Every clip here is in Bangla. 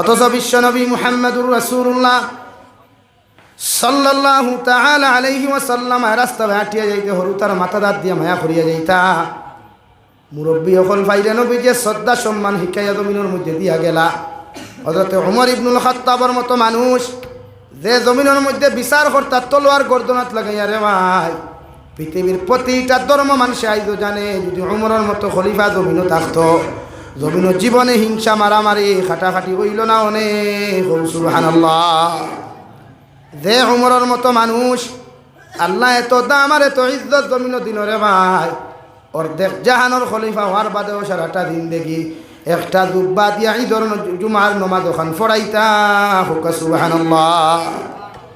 অথচ বিশ্বনবী মুহাম্মদুর রাসূলুল্লাহ সাল্লাল্লাহু তাআলা আলাইহি ওয়াসাল্লাম রাস্তা হাঁটিয়া যাইতে হরু, তার মাথা দাঁত দিয়া মায়া করিয়া যাইতা। মুরব্বী অকল ফাইলে নবী যে শ্রদ্ধা, সম্মান শিক্ষাইয়া জমিনের মধ্যে দিয়া গেলা। হজরতে উমর ইবনুল খাত্তাবর মতো মানুষ, যে জমিনের মধ্যে বিচার কর্তা তলোয়ার গর্দনাত লাগাইয়া রে ভাই, পৃথিবীর প্রতিটা ধর্ম মানুষে আইজো জানে, যদি উমরের মতো খলিফা জমিনও থাকতো। জমিনের জীবনে হিংসা, মারামারি, খাটাখাটি হইল না অনেক। সুবহানাল্লাহ। যে মতো মানুষ, আল্লাহ এত দাম আর এত ইজ্জত জমিন দিন রে ভাই। অর্ধেক জাহানোর খলিফা হওয়ার বাদেও সারাটা দিন দেখি একটা দুব্বা দিয়া ঈদর জুমার নমাজ ওখান ফড়াইতা। হুকা সুবহানাল্লাহ।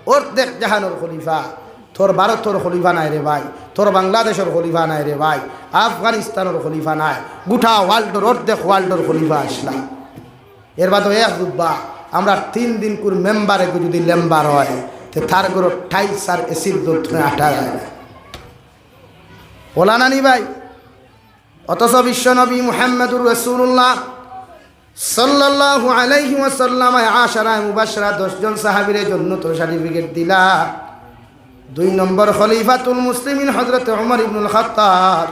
অর্ধেক জাহানোর খলিফা, তোর ভারতর খলিফা নাই রে ভাই। তোর বাংলাদেশের খলিফা নাই রে ভাই, আফগানিস্তানের খলিফা নাই, গোটা ওয়ার্ল্ডর অর্ধেক ওয়ার্ল্ডর খলিফা আসলাম এর বাদ এক দুব্বা আমরা তিন দিন করে মেম্বারে যদি লেম্বার হয়, তো তার করে টাইলস আর এসির দূর আটা যায় না। ওলা নানি ভাই, অথচ বিশ্বনবী মুহাম্মদুর রসুল্লাহ সাল্লাল্লাহু আলাইহি ওয়াসাল্লাম আশারা মুবাশশারা দশজন সাহাবীর জন্য তো সার্টিফিকেট দিলা। দুই নম্বর খলিফাতুল মুসলিমিন হজরত ওমর ইবনুল খাত্তাব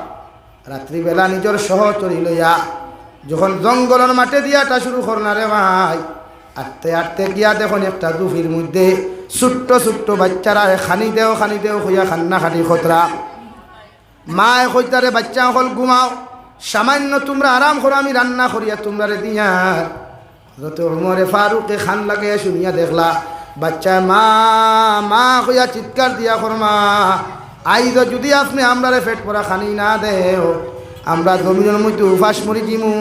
রাত্রিবেলা নিজের সহচরী লইয়া যখন জঙ্গলের মাঠে দিয়াটা শুরু করনা রে ভাই, আটতে আটতে গিয়া দেখুন একটা দুফির মধ্যে ছোট্ট ছোট্ট বাচ্চারা খানি দেও খানি দেও হইয়া খান্না খানি খতরা। মায় কইতারে বাচ্চা হল ঘুমাও, সামান্য তোমরা আরাম করো, আমি রান্না করিয়া তোমরা রে দিয়া যত উমরে ফারুকে খান লাগে শুনিয়া দেখলা বাচ্চা, মা মা কইয়া চিৎকার দিয়া করমা আইদ যদি আপনি আমরারে পেট পরা খানি না দেও, আমরা জমিনের মধ্যে উপাস মরি দিমু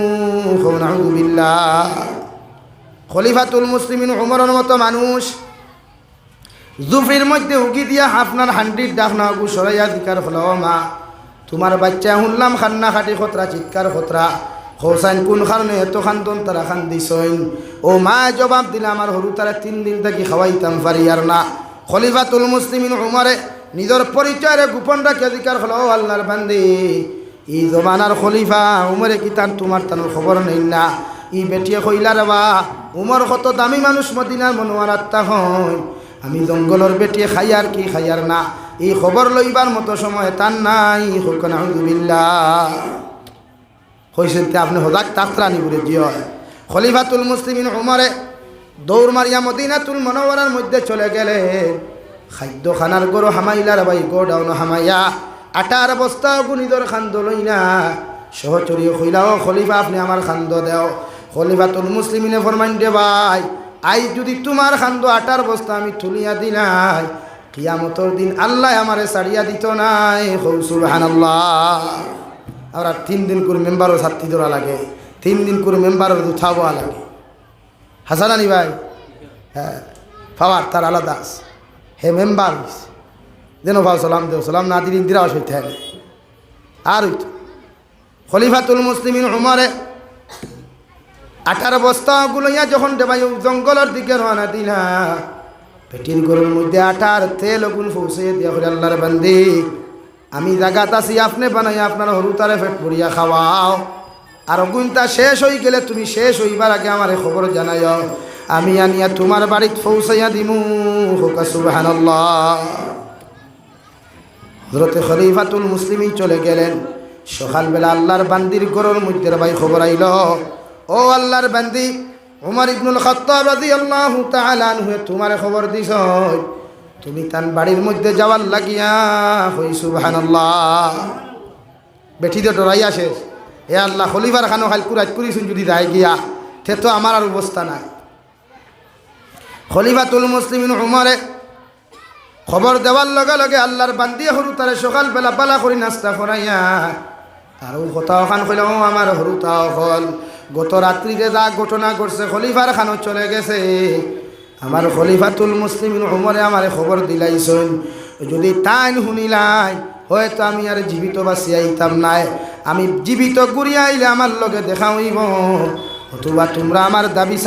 বিল্লাহ খলিফাতুল মুসলিমিন উমরের মতো মানুষ জুফির মধ্যে উকি দিয়া আপনার হান্ডির ডাক না গু সরাইয়া দিকার ফলাও, মা, তোমার বাচ্চা শুনলাম খান্না খাটি খতরা, চিৎকার খতরা হোসাইন কোন কারণে এত খান্দন তারা খান দিছইন ও মা, জবাব দিলে আমার হরু তারা তিন দিন থাকি খাওয়াইতাম, পারি আর না। খলিফাতুল মুসলিমিন উমরে নিজের পরিচয়ের গোপন রাখি অধিকার হলো আল্লাহর বান্দি। ই জমানার খলিফা উমরে কি তান তোমার তানোর খবর নেই না। ই বেটিয়ে কইলা রেবা উমর কত দামি মানুষ মদিনার মনোয়ার আত্মা হয়। আমি জঙ্গলের বেটিয়ে খাইয়ার কি খাইয়ার না। এই খবর লইবার মতো সময় তার নাই হোকন হয়েছেন তে আপনি হজাক তাকরানি বলে জিয় খলিফাতুল মুসলিমিন উমরে দৌড় মারিয়া মদিনাতুল মনোয়ারার মধ্যে চলে গেলে খাদ্য খানার গরু হামাইলার ভাই গোডাউন হামাইয়া আটার বস্তা গুণিদর খান্দ লই না সহচরী কইলাও খলিফা আপনি আমার খান্দ দেও। খলিফাতুল মুসলিমিনে ফরমাইন দে ভাই, আই যদি তোমার খান্দ আটার বস্তা আমি তুলিয়া দিলাই কিয়ামতর দিন আল্লাহ আমারে ছাড়িয়া দিত নাই সুবহান আল্লাহ আর তিন দিন করে মেম্বারও ছাত্রী ধরা লাগে, তিন দিন করে মেম্বারের উঠাবো লাগে হাসানানি ভাই হ্যাঁ পাওয়ার তার আলাদা হে মেম্বার যেন ভাও সালাম দেও, সালাম না দিন ইন্দিরা অসুবিধা হয় আর হইতো। খলিফাতুল মুসলিমিন উমরে আটার বস্তাগুলো ইয়া যখন দেবাই জঙ্গলের দিকে রওনা দিলা পেটির গরুর মধ্যে আটার তেল গুণ ফৌসে দিয়া করে আল্লাহর বান্দি আমি জাগাত আছি, আপনি বানাই, আপনার হরু তারে ফেট পড়িয়া খাওয়াও। আর গুণটা শেষ হয়ে গেলে তুমি শেষ হইবার আগে আমার খবর জানাই আমি আনিয়া তোমার বাড়িত ফৌসাইয়া দিমু, হোকা হজরতে খলিফাতুল মুসলিমই চলে গেলেন। সকালবেলা আল্লাহর বান্দির গরুর মধ্যে ভাই খবর আইল, ও আল্লাহর বান্দি, উমর ইবনুল খত্তাব রাদিয়াল্লাহু তাআলা আনহু তোমার খবর দিছ তুমি তান বাড়ির মধ্যে যাওয়ার লাগিয়া হই সুবহানাল্লাহ। বেঠি দিয়ে ডরাই আসে এ আল্লাহ খলিফার খানো খাল কুরাজ কুরিছুন যদি যাই গিয়া সে তো আমার আর অবস্থা নাই। খলিফাতুল মুসলিমিন উমরে খবর দেওয়ার লগে লগে আল্লাহর বান্দিয়ে সরু তারে সকালবেলা পালা করে নাস্তা করাইয়া আর কথা ওখান কইল আমার হরুতা হল গত রাত্রিতে যা ঘটনা ঘটছে, খলিফার খানো চলে গেছে। আমার খলিফাতুল মুসলিম উমরে আমারে খবর দিলাইছেন, যদি তাইন শুনিলাই, হয়তো আমি আর জীবিত বাঁচি আইতাম নাই। আমি জীবিত ঘুরি আইলে আমার লগে দেখা হইব। অথবা তোমরা আমার দাবি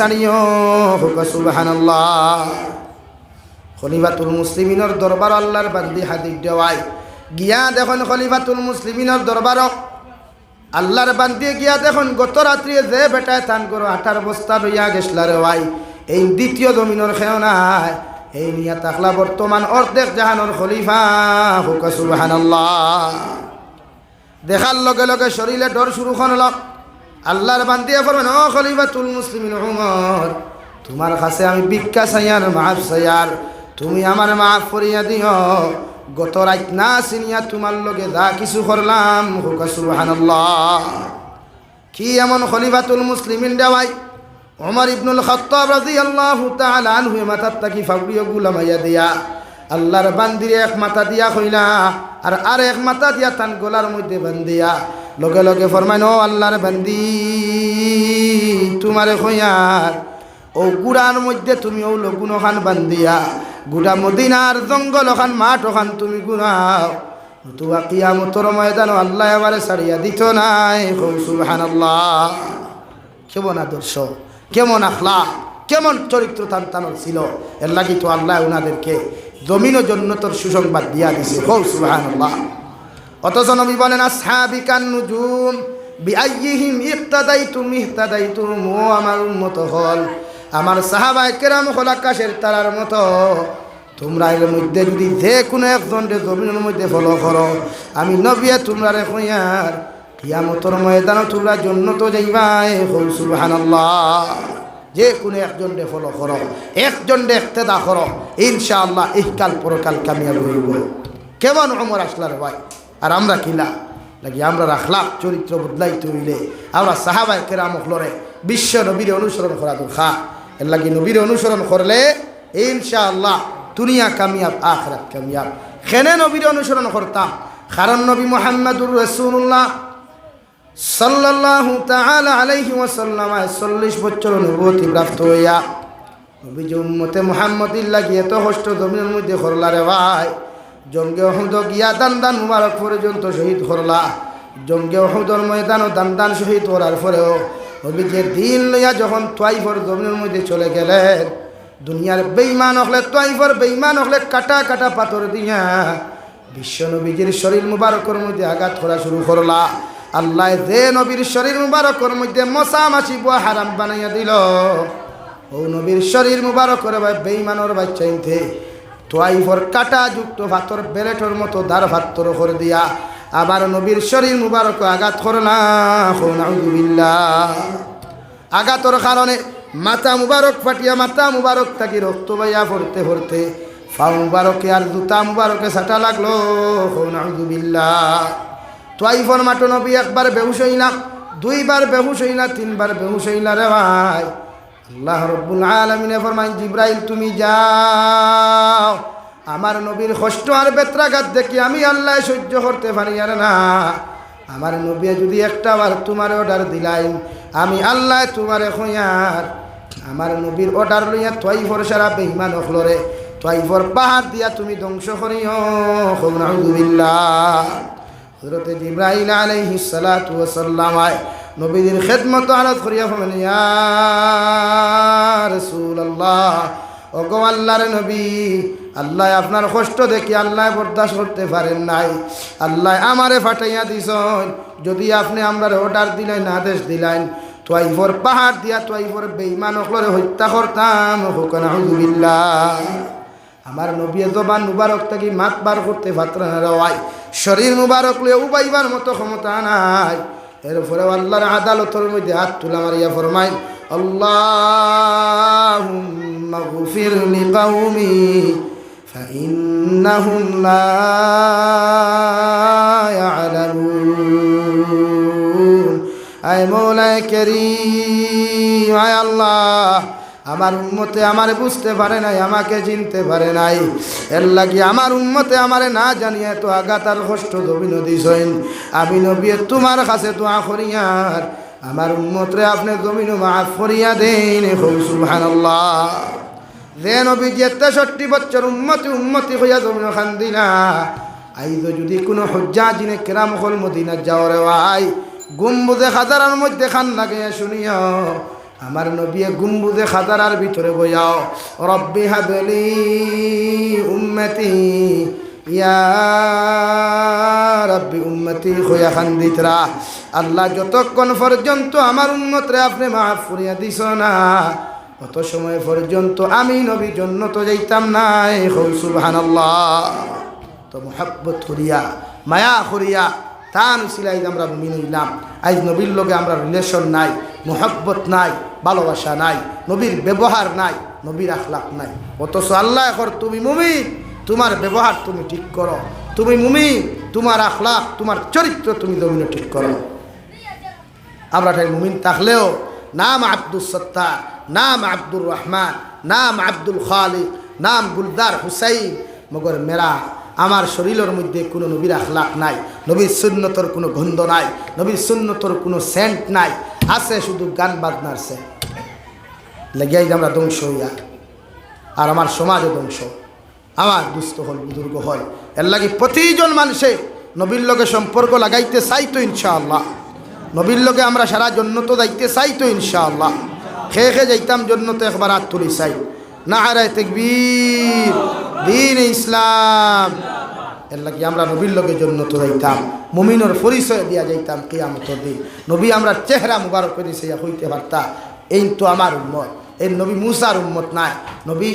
খলিফাতুল মুসলিমিনের দরবার আল্লাহর বান্দি হাদিক দেওয়াই গিয়া দেখুন খলিফাতুল মুসলিমিনের দরবারক আল্লাহর বান্দিয়ে গিয়া দেখুন গত রাত্রি যে বেটায় তান করো আঠার বস্তা লইয়া গেছলার ভাই। এই দ্বিতীয় জমিনের খেও নাই। এই নিয়া তাকলা বর্তমান অর্ধেক জাহানোর খলিফা, হুকা দেখার লগে লগে শরীরে ডর শুরু করল আল্লাহর বান্দিয়া ফরমেন ও খলিফাতুল মুসলিমিন উমর তোমার কাছে আমি ভিক্ষা চাইয়ার মাফ চাইয়ার তুমি আমার মাফ করিয়া দিও গত রাত না চিনিয়া তোমার লগে যা কিছু করলাম হুকা সুবহানাল্লাহ। কি এমন খলিফাতুল মুসলিমিন দেওয়াই ওমর ইবনুল খত্তাব রাদিয়াল্লাহু তাআলা আনহু মাথার তাকি ফাবরিও গুলামাইয়া দিয়া, আল্লাহর বান্দিরে এক মাথা দিয়া কইলা আর আর এক মাথা দিয়া তান গোলার মধ্যে বান্দিয়া লগে লগে ফরমাইন, ও আল্লাহর বান্দি, তোমারে কইয়ার ও গুড়ার মধ্যে তুমি ও লগুন ওখান বান্দিয়া গুড়া মদিনার জঙ্গল ওখান মাঠ ওখান তুমি গুড়াও। তুয়া কিয়ামতর ময়দান আল্লাহ এবারে ছাড়িয়া দিত নাই। সুবহানাল্লাহ। কেমন আদর্শ? কেমন আখলা কেমন চরিত্র তান্তানোর ছিল, এর লাগি তো আল্লাহ ওনাদেরকে জমিন ও জন্নতর সুসংবাদ দিয়া দিছে। হৌ সুবহানাল্লাহ। অথচ নবী বলেন, আসহাবিকান নুজুম বিআইয়িহিম ইক্তাদাইতুম ইহতাদাইতুম, ও আমার উম্মত হল, আমার সাহাবায়ে কেরাম হল আকাশের তারার মতো, তোমরা এর মধ্যে যদি যে কোনো একজনকে জমিনের মধ্যে ফলো করো, আমি নবিয়া তোমরা রে কইয়ার কিয়ামতর ময়দান তোমরা জন্য তো যাইবাই। হল সুবহানাল্লাহ। যে কোনো একজন ডে ফলো করো। একজন ডে একতেদা করো। ইনশাআল্লাহ ইহকাল পরকাল কামিয়াব হইব। কেমন অমর আসলার ভাই? আর আমরা কিলা নাকি আমরা রাখলাম চরিত্র বদলাইতে হইলে আমরা সাহাবাই কেরাম লড়ে বিশ্ব নবীর অনুসরণ করা খা এর লাগি নবীর অনুসরণ করলে ইনশাআল্লাহ দুনিয়া কামিয়াব, আখরাত কামিয়াব। খেনে নবীর অনুসরণ করতাম? কারণ নবী মোহাম্মদুর রসুল্লাহ সাল্লাল্লাহু তাআলা আলাইহি ওয়াসাল্লাম চল্লিশ বছর অনুভূতি প্রাপ্ত হইয়া, নবীজ উম্মতে মুহাম্মদির লাগিয়ে তো হষ্ট জমিনের মধ্যে করলা রে ভাই, জঙ্গে অহুদ গিয়া দান দান মুবারক পর্যন্ত শহীদ করলা জঙ্গে অহুদর ময়দান ও দান দান শহীদ করার পরেও নবী যে দিন লইয়া যখন তোয়াইফর জমিনের মধ্যে চলে গেলেন, দুনিয়ার বেইমান হলে তোয়াইফর বেইমান হলে কাটা কাটা পাথর দিয়া, বিশ্ব নবীজির শরীর মুবারকের মধ্যে আঘাত করা শুরু করলা। আল্লাহ যে নবীর শরীর মুবারকের মধ্যে মশা মাছি বুয়া হারাম বানাইয়া দিল। ও নবীর শরীর মুবারকের ভাই বেইমানোর বাচ্চা ইনতে। তোয়াইফর কাটা যুক্ত ভাতর বেলেটর মতো দার ভাত্তর করে দিয়া আবার নবীর শরীর মুবারক আঘাত করলাম আঘাতর কারণে মাথা মুবারক ফাটিয়া মাথা মুবারক থাকি রক্ত বাইয়া ভরতে ভরতে ফা মুবারকে আর জুতা মুবারকে সাটা লাগল নাউজুবিল্লাহ তোয়াইফর মাটো নবী একবার বেহুশ হইলাম দুইবার বেহুশ হইলা তিনবার বেহুশ হইলা রে ভাই। আল্লাহ রব্বুল আলমিনে ফরমাইন, জিব্রাইল, তুমি যাও। আমার নবীর কষ্ট আর বেত্রাঘাত দেখি আমি আল্লাহ সহ্য করতে পারি আর না। আমার নবী যদি একটা বার তোমার অর্ডার দিলাই, আমি আল্লাহ তোমারে খইয়ার আমার নবীর অর্ডার লইয়া তোয়াইফর সারা বেহিমান হলরে তোয়াইফর পাহাড় দিয়া তুমি ধ্বংস করিও নাউজুবিল্লাহ হজরতে জিব্রাহিল আলাইহি সালাতু ওয়াসাল্লাম আয়, নবীদের খেদমত আনত করিয়া ফেলেন ইয়া রাসূলুল্লাহ, ওগো আল্লাহর নবী, আল্লাহ আপনার কষ্ট দেখি আল্লাহ বরদাস্ত করতে পারেন নাই। আল্লাহ আমারে ফাটাইয়া দিছন, যদি আপনি আমরা অর্ডার দিলেন, আদেশ দিলেন তোয়াইফর পাহাড় দিয়া তোয়াইফর বেইমান অকলরে হত্যা করতাম হুকন আলহামদুলিল্লাহ আমার নবী জবান মুবারক থাকি মাত বার করতে পাত্রা না রাওয়াই শরীর মুবারক লিয়ে উবাইবার মতো ক্ষমতা নাই এরপরে আল্লাহর আদালতের মধ্যে হাত তুলা মারিয়া ফরমাই আল্লাহুম্মা গফির লিকাউমি فإنهم لا يعلمون أي مولاي كريم أي الله আমার উম্মতে আমারে বুঝতে পারে নাই, আমাকে চিনতে পারে নাই। এর লাগি আমার উম্মতে আমারে না জানিয়ে তো আগাতার কষ্ট দবি নদী সইন। আমি নবী, তোমার কাছে তো আখরিয়ার আমার উম্মতরে আপনি জমিন মাফ করিয়া দেন সুবহানাল্লাহ। যে নবী, যে তেষট্টি বছর উম্মতি উম্মতি হইয়া জমিন খান দিনা আইজ যদি কোনো হজ্জা জিনে কেরাম হল মদিনা যাও রে ভাই গুম্বুদে খাজারার মধ্যে খান লাগে শুনিয়া আমার নবিয়ে গুম্বুদে খাজারার ভিতরে বইয়াও, রব্বি হাবলি উম্মতি, ইয়া রব্বি উম্মতি হইয়া খান্দিতরা আল্লাহ যতক্ষণ পর্যন্ত আমার উম্মতরে আপনি মাফ করিয়া দিছ না, অত সময় পর্যন্ত আমি নবী জন্য তো যাইতাম নাই। হই সুবহানাল্লাহ। তো মোহাব্বত করিয়া, মায়া করিয়া তান সিলাই আমরা মুমিন হইলাম। আজ নবীর লগে আমরা রিলেশন নাই, মোহাব্বত নাই, ভালোবাসা নাই, নবীর ব্যবহার নাই, নবীর আখলাক নাই। অথচ আল্লাহ এখন তুমি মুমিন, তোমার ব্যবহার তুমি ঠিক করো। তুমি মুমিন, তোমার আখলাক তোমার চরিত্র তুমি জমিনে ঠিক করো। আমরা তাই মুমিন থাকলেও নাম আব্দুল সত্তার, নাম আব্দুর রহমান, নাম আব্দুল খালিক, নাম গুলদার হুসাইন, মগর মেরা আমার শরীরের মধ্যে কোনো নবীর আখলাক নাই, নবীর সুন্নতর কোনো গন্ধ নাই, নবীর সুন্নতর কোনো সেন্ট নাই, আছে শুধু গান বাজনার সেন্ট লেগিয়াই আমরা ধ্বংস হইয়া, আর আমার সমাজও ধ্বংস, আমার দুস্থ হল, বুজুর্গ হয় এর লাগে প্রতিজন মানুষে নবীর লগে সম্পর্ক লাগাইতে চাইতো ইনশাআল্লাহ। নবীর লগে আমরা সারা জন্য তো যাইতে চাইতো ইনশাআল্লাহ। খেয়ে খেয়ে যাইতাম জন্য তো একবার হাত তুলি চাই। না হারায় তেকবীর। দিন ইসলাম। এর লাগে আমরা নবীর লগে জন্য তো যাইতাম। মুমিনোর পরিচয় দিয়া যাইতাম কিয়ামতর দিন। নবী আমরা চেহারা মুবারক করে সে হইতে পারতাম এই তো আমার উম্মত। এই নবী মুসার উম্মত নাই। নবী